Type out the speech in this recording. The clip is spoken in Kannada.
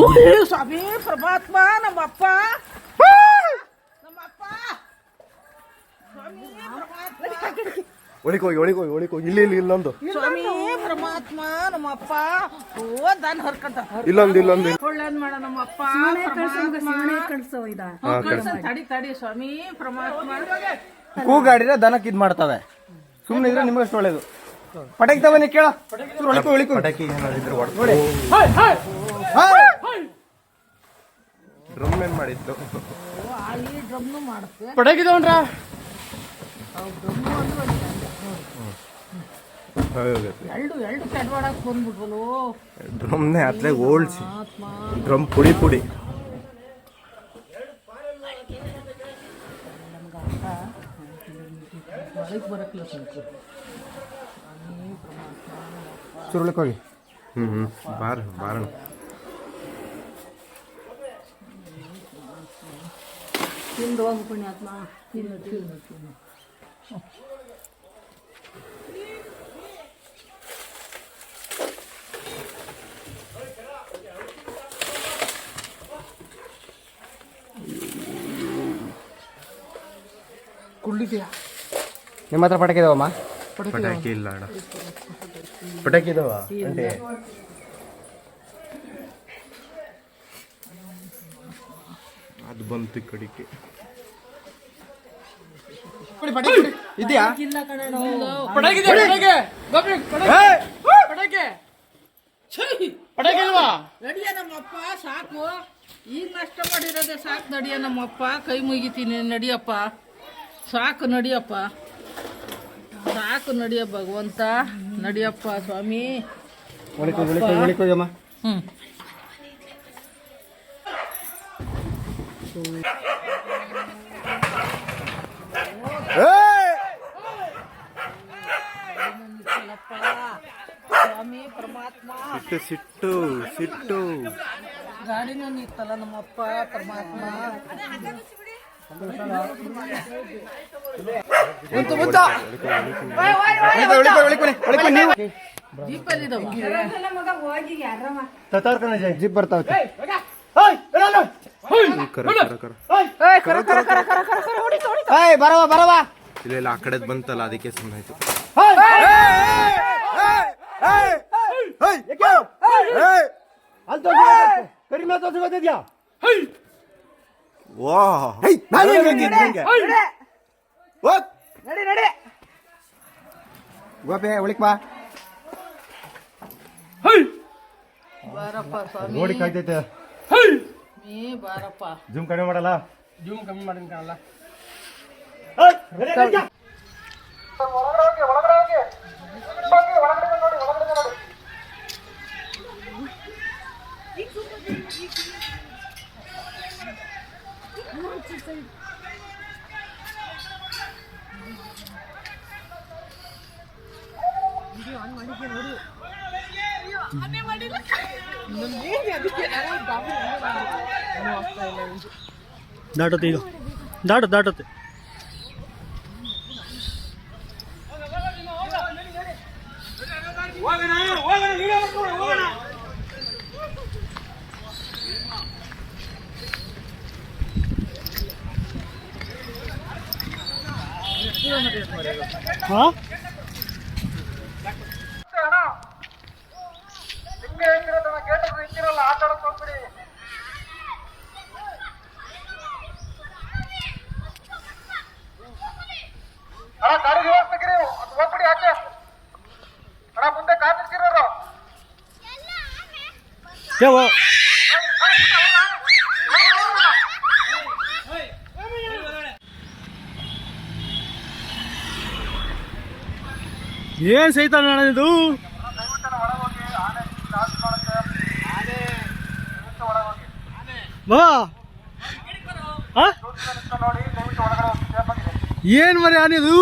ಸ್ವಾಮಿ ಪ್ರಭಾತ್ಮ ನಮ್ಮಪ್ಪ. ನಮ್ಮಪ್ಪ. ಸ್ವಾಮಿ ಪರಮಾತ್ಮ. ಒಳಿಕೋಗಿ ಒಳಿಕೋಗಿ ಒಳಿಕೋಗಿ ಇಲ್ಲಿ ಇಲ್ಲಿ ಇಲ್ಲೊಂದು ಸ್ವಾಮಿ ಪರಮಾತ್ಮ ನಮ್ಮಪ್ಪ. ಓ ದಾನ್ ಹರ್ಕಂತ. ಇಲ್ಲೊಂದು ಇಲ್ಲೊಂದು. ಒಳ್ಳೇದ್ ಮಾಡ ನಮ್ಮಪ್ಪ ಕಳ್ಸೋ ಇದ. ಕಳ್ಸನ್ ತಡಿ ತಡಿ ಸ್ವಾಮಿ ಪರಮಾತ್ಮ. ಕೂಗಾಡಿದ್ರೆ ದನಕ್ಕೆ ಇದ್ ಮಾಡ್ತವೆ. ಸುಮ್ಮನೆ ಇದ್ರೆ ನಿಮಗಷ್ಟು ಒಳ್ಳೇದು. ಪಟಾಕಿ ತವನಿ ಕೇಳ. ಒಳಿಕೋ ಒಳಿಕೋ ಪಟಾಕಿ ಏನಾದಿದ್ರೆ ಡ್ರಮ್ ಏನ್ ಮಾಡಿದ್ದು? ಓ, ಆ ಈ ಡ್ರಮ್ನು ಮಾಡುತ್ತೆ ಕೆಡ್ವಾಡಕ್ ಬಂದ್ಬಿಟ್ವಲ್ಲೋ ಡ್ರಮ್ನೇ ಅತ್ಲೆ ಓಲ್ಸಿ ಆತ್ಮ. ಡ್ರಮ್ ಪುಡಿ ಪುಡಿ. ಒಳಗೆ ಬರಕ್ಲ ಸ್ವಲ್ಪ ಚೂರು ಒಳಿಕೋ ಹೋಗಿ. ಹ್ಮ್ ಹ್ಮ್. ಬಾರ ಬಾರಣ ತಿಂದು ಹೋಗು ಪುಣ್ಯಾತ್ಮ ತಿನ್ನು ತಿನ್ನು ತಿನ್ನು ಕುಳ್ಳಿದ್ಯಾ? ನಿಮ್ಮ ಹತ್ರ ಪಟಾಕಿ ಇದಾವಮ್ಮ? ಪಟಾಕಿ ಇಲ್ಲ. ಅಣ್ಣ ಪಟಾಕಿ ಇದಾವ? ಅದು ಬಂತು ಕಡಿಕೆ ಇದೆಯಾ? ನಮ್ಮಪ್ಪ ಸಾಕು. ಈಗ ನಷ್ಟ ಮಾಡಿರೋದೆ ಸಾಕು ನಡಿಯ ನಮ್ಮಪ್ಪ. ಕೈ ಮುಗಿತೀನಿ ನಡಿಯಪ್ಪ. ಸಾಕು ನಡಿಯಪ್ಪ. ಸಾಕು ನಡಿಯ ಭಗವಂತ. ನಡಿಯಪ್ಪ ಸ್ವಾಮಿ. ಒಳಿಕೋ ಸಿಟ್ಟು ಸಿಟ್ಟು ಸಿಟ್ಟು. ಗಾಡಿನೂ ನಿತ್ತಲ್ಲ ನಮ್ಮಪ್ಪ ಪರಮಾತ್ಮ. ಜೀಪ್ ಬರ್ತಾವೆ. ಬರವ ಬರವ ಇಲ್ಲ ಇಲ್ಲ ಆ ಕಡೆದ್ ಬಂತಲ್ಲ ಅದಕ್ಕೆ ಸುಮ್ಮನಾಯ್ತು ಕಡಿಮೆ ತೋರಿಸಿ ಗೊತ್ತಿದ್ಯಾ ವಾ ಗೋಪಿ ಒಳಿಕ್ ಬಾ ಬಾರಪ್ಪ ಸ್ವಾಮಿ ನೋಡಿ ಕಾಯ್ತೈತೆ ನೀ ಬಾರಪ್ಪ. ಜೂಮ್ ಕಡಿಮೆ ಮಾಡಲ್ಲ? ಜೂಮ್ ಕಮ್ಮಿ ಮಾಡಿನ ಕಾಣಲ್ಲ. ದಾಟತ್ತೆ ಈಗ ದಾಟತ್ತೆ ದಾಟತ್ತೆ ಹಾ ಯಾವ ಏನ್ ಸಹಿತ ಅಣ್ಣ ಇದು ಬಾ? ಏನ್ ಮರಿ ಆನಿದು